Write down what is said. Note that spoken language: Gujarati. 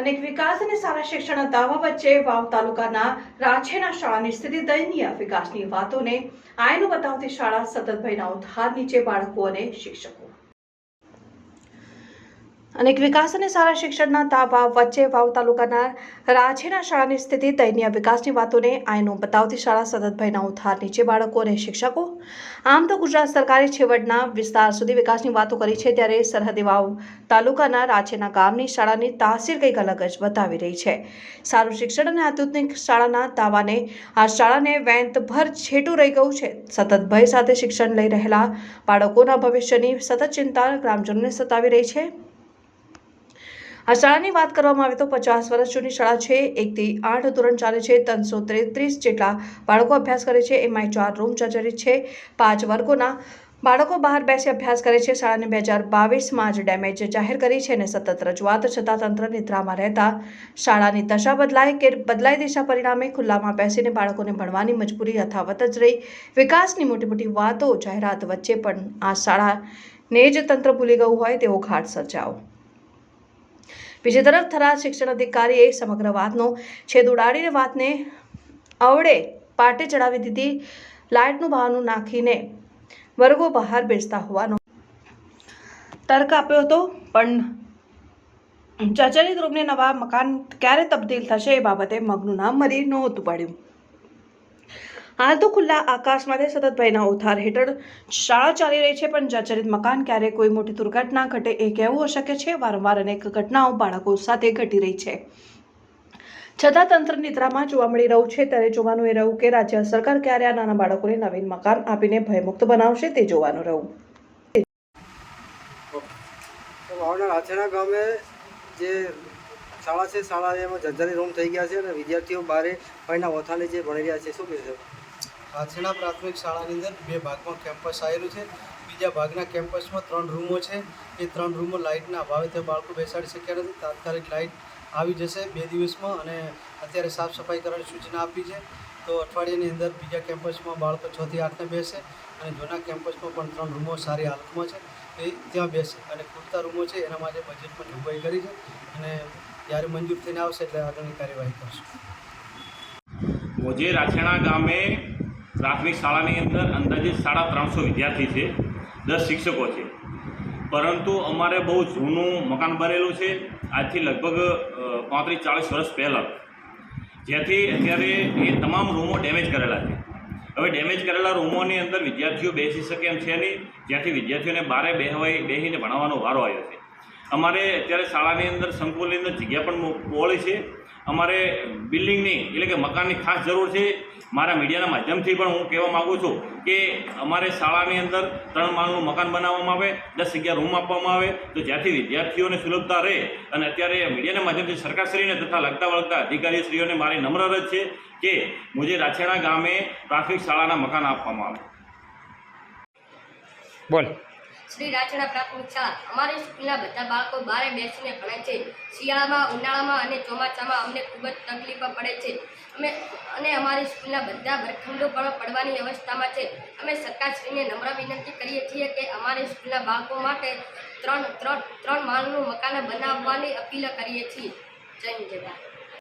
અનેક વિકાસ અને સારા શિક્ષણના દાવા વચ્ચે વાવ તાલુકાના રાછેના શાળાની સ્થિતિ દયનીય વિકાસની વાતોને આયનો બતાવતી શાળા સતત ભયના નીચે બાળકો અને શિક્ષકો. અનેક વિકાસ અને સારા શિક્ષણના તાભાવ વચ્ચે વાવ તાલુકાના રાછેના શાળાની સ્થિતિ દયનીય વિકાસની વાતોને આઈનો બતાવતી શાળા સતત ભયના ઉથાર નીચે બાળકો અને શિક્ષકો. આમ તો ગુજરાત સરકારે છેવટના વિસ્તાર સુધી વિકાસની વાતો કરી છે ત્યારે સરહદી વાવ તાલુકાના રાજેના ગામની શાળાની તાસીર કંઈક અલગ જ બતાવી રહી છે. સારું શિક્ષણ અને આધુનિક શાળાના દાવાને આ શાળાને વેંતભર છેટું રહી ગયું છે. સતત ભય સાથે શિક્ષણ લઈ રહેલા બાળકોના ભવિષ્યની સતત ચિંતા ગ્રામજનોને સતાવી રહી છે. આ શાળાની વાત કરવામાં આવે તો પચાસ વર્ષ જૂની શાળા છે. એકથી આઠ ધોરણ ચાલે છે. ત્રણસો તેત્રીસ જેટલા બાળકો અભ્યાસ કરે છે. એમાંય ચાર રૂમ જર્જરિત છે. પાંચ વર્ગોના બાળકો બહાર બેસી અભ્યાસ કરે છે. શાળાને બે હજાર બાવીસમાં જ ડેમેજ જાહેર કરી છે અને સતત રજૂઆત છતાં તંત્ર નિદ્રામાં રહેતા શાળાની દશા બદલાય કે બદલાઈ દિશા પરિણામે ખુલ્લામાં બેસીને બાળકોને ભણવાની મજબૂરી યથાવત જ રહી. વિકાસની મોટી મોટી વાતો જાહેરાત વચ્ચે પણ આ શાળાને જ તંત્ર ભૂલી ગયું હોય તેવો ઘાટ સર્જાયો. બીજી તરફ થરાદ શિક્ષણ અધિકારીએ સમગ્ર વાતનો છેદ ઉડાડીને વાતને અવડે પાટે ચડાવી દીધી. લાઇટનું બહાનું નાખીને વર્ગો બહાર બેસતા હોવાનો તર્ક આપ્યો હતો. પણ ચર્ચલિત રૂપને નવા મકાન ક્યારે તબદીલ થશે એ બાબતે મગનું નામ મરી નહોતું પડ્યું. હાલ તો ખુલ્લા આકાશમાંથી સતત ભયના ઉથાર હેઠળ શાળા ચાલી રહી છે, પણ જર્જરિત મકાન ક્યારે કોઈ મોટી દુર્ઘટના ઘટે એ કહેવું અશક્ય છે. વારંવાર અનેક ઘટનાઓ બાળકો સાથે ઘટી રહી છે. છતાં તંત્ર નિદ્રામાં જોવા મળી રહ્યું છે. ત્યારે જોવાનું એ રહ્યું કે રાજ્ય સરકાર ક્યારે આ નાના બાળકોને નવીન મકાન આપીને ભયમુક્ત બનાવશે તે જોવાનું રહ્યું. ભાવના રાછેડા ગામે જે શાળા છે. શાળા એમાં જર્જરી રૂમ થઈ ગયા છે અને વિદ્યાર્થીઓ બારે પાણીના ઓથાને જે ભણી રહ્યા છે. શું કહેશો? રાછેડા પ્રાથમિક શાળાની અંદર બે ભાગમાં કેમ્પસ આવેલું છે. બીજા ભાગના કેમ્પસમાં ત્રણ રૂમો છે. એ ત્રણ રૂમો લાઇટના અભાવે ત્યાં બાળકો બેસાડી શક્યા નથી. તાત્કાલિક લાઇટ આવી જશે બે દિવસમાં અને અત્યારે સાફ સફાઈ કરવાની સૂચના આપી છે. તો અઠવાડિયાની અંદર બીજા કેમ્પસમાં બાળકો છથી આઠને બેસે અને જૂના કેમ્પસમાં પણ ત્રણ રૂમો સારી હાલતમાં છે. એ ત્યાં બેસે અને પૂરતા રૂમો છે. એના માટે બજેટમાં જોગવાઈ કરી છે અને જ્યારે મંજૂર થઈને આવશે એટલે આગળની કાર્યવાહી કરશું. મોજે રાછેણા ગામે પ્રાથમિક શાળાની અંદર અંદાજિત સાડા ત્રણસો વિદ્યાર્થી છે, દસ શિક્ષકો છે. પરંતુ અમારે બહુ જૂનું મકાન બનેલું છે, આજથી લગભગ પાંત્રીસ ચાળીસ વર્ષ પહેલાં. જેથી અત્યારે એ તમામ રૂમો ડેમેજ કરેલા છે. હવે ડેમેજ કરેલા રૂમોની અંદર વિદ્યાર્થીઓ બેસી શકે એમ છે નહીં. જ્યાંથી વિદ્યાર્થીઓને બારે બેહવાઈ બેસીને ભણાવવાનો વારો આવ્યો છે. અમારે અત્યારે શાળાની અંદર, સંકુલની અંદર જગ્યા પણ પહોળી છે. અમારે બિલ્ડિંગની, એટલે કે મકાનની ખાસ જરૂર છે. મારા મીડિયાના માધ્યમથી પણ હું કહેવા માગું છું કે અમારે શાળાની અંદર ત્રણ માળનું મકાન બનાવવામાં આવે, દસ જગ્યા રૂમ આપવામાં આવે. તો જ્યાંથી વિદ્યાર્થીઓને સુલભતા રહે અને અત્યારે મીડિયાના માધ્યમથી સરકારશ્રીને તથા લગતા વળગતા અધિકારીશ્રીઓને મારી નમ્ર રજ છે કે મુજે રાછેણા ગામે પ્રાથમિક શાળાના મકાન આપવામાં આવે. બોલ. શ્રી રાચણા પ્રાથમિક શાળા અમારી સ્કૂલના બધા બાળકો બારે બેસીને ભણે છે. શિયાળામાં, ઉનાળામાં અને ચોમાસામાં અમને ખૂબ જ તકલીફો પડે છે. અમે અને અમારી સ્કૂલના બધા વર્ગખંડો પણ પડવાની અવસ્થામાં છે. અમે સરકારશ્રીને નમ્ર વિનંતી કરીએ છીએ કે અમારી સ્કૂલના બાળકો માટે ત્રણ ત્રણ ત્રણ માળનું મકાન બનાવવાની અપીલ કરીએ છીએ. જય જય